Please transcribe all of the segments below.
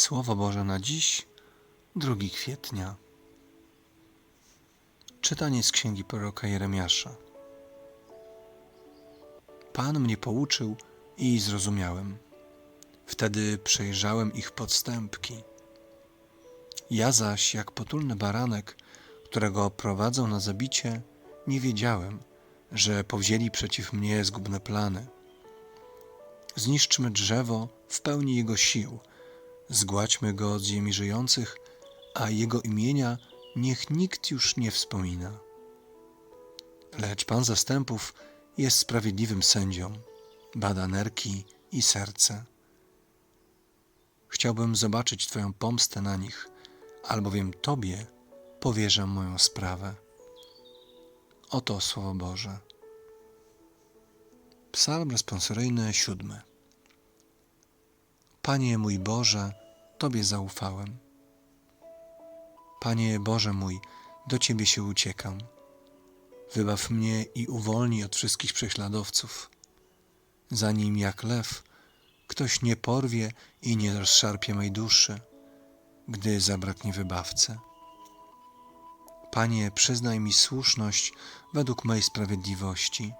Słowo Boże na dziś, 2 kwietnia. Czytanie z księgi proroka Jeremiasza. Pan mnie pouczył i zrozumiałem. Wtedy przejrzałem ich podstępki. Ja zaś, jak potulny baranek, którego prowadzą na zabicie, nie wiedziałem, że powzięli przeciw mnie zgubne plany. Zniszczmy drzewo w pełni jego sił, zgładźmy go z ziemi żyjących, a jego imienia niech nikt już nie wspomina. Lecz Pan zastępów jest sprawiedliwym sędzią, bada nerki i serce. Chciałbym zobaczyć Twoją pomstę na nich, albowiem Tobie powierzam moją sprawę. Oto Słowo Boże. Psalm responsoryjny siódmy. Panie mój Boże, Tobie zaufałem. Panie Boże mój, do Ciebie się uciekam. Wybaw mnie i uwolnij od wszystkich prześladowców. Zanim jak lew, ktoś nie porwie i nie rozszarpie mej duszy, gdy zabraknie wybawcy. Panie, przyznaj mi słuszność według mej sprawiedliwości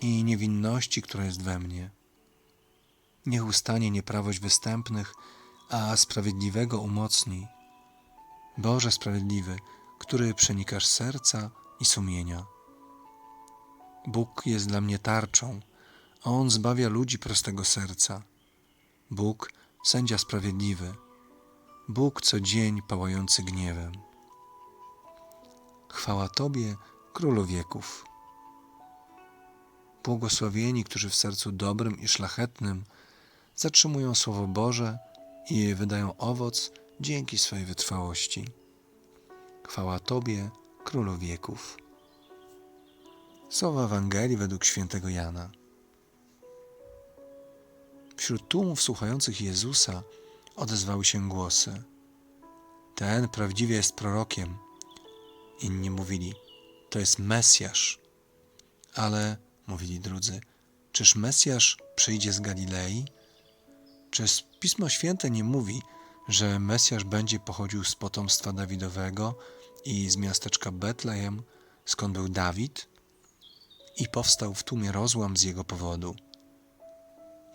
i niewinności, która jest we mnie. Niech ustanie nieprawość występnych, a sprawiedliwego umocnij. Boże sprawiedliwy, który przenikasz serca i sumienia. Bóg jest dla mnie tarczą, a On zbawia ludzi prostego serca. Bóg, sędzia sprawiedliwy. Bóg co dzień pałający gniewem. Chwała Tobie, Królu wieków. Błogosławieni, którzy w sercu dobrym i szlachetnym zatrzymują Słowo Boże i wydają owoc dzięki swojej wytrwałości. Chwała Tobie, Królu wieków. Słowa Ewangelii według świętego Jana. Wśród tłumów słuchających Jezusa odezwały się głosy. Ten prawdziwie jest prorokiem. Inni mówili, to jest Mesjasz. Ale, mówili drudzy, czyż Mesjasz przyjdzie z Galilei? Czy Pismo Święte nie mówi, że Mesjasz będzie pochodził z potomstwa Dawidowego i z miasteczka Betlejem, skąd był Dawid? I powstał w tłumie rozłam z jego powodu.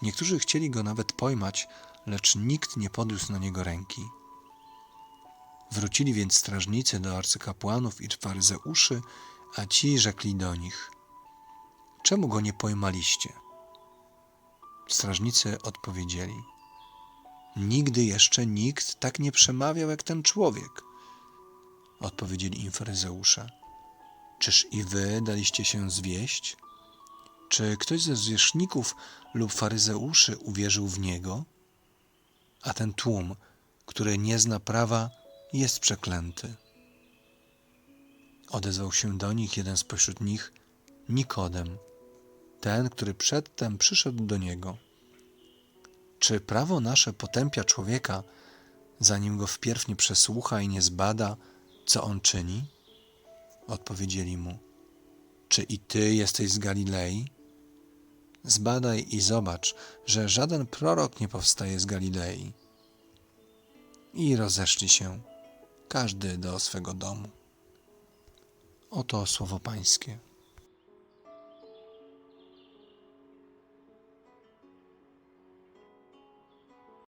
Niektórzy chcieli go nawet pojmać, lecz nikt nie podniósł na niego ręki. Wrócili więc strażnicy do arcykapłanów i faryzeuszy, a ci rzekli do nich: Czemu go nie pojmaliście? Strażnicy odpowiedzieli: Nigdy jeszcze nikt tak nie przemawiał jak ten człowiek. Odpowiedzieli im faryzeusze: Czyż i wy daliście się zwieść? Czy ktoś ze zwierzchników lub faryzeuszy uwierzył w niego? A ten tłum, który nie zna prawa, jest przeklęty. Odezwał się do nich jeden spośród nich, Nikodem, ten, który przedtem przyszedł do niego. Czy prawo nasze potępia człowieka, zanim go wpierw nie przesłucha i nie zbada, co on czyni? Odpowiedzieli mu: Czy i ty jesteś z Galilei? Zbadaj i zobacz, że żaden prorok nie powstaje z Galilei. I rozeszli się, każdy do swego domu. Oto słowo Pańskie.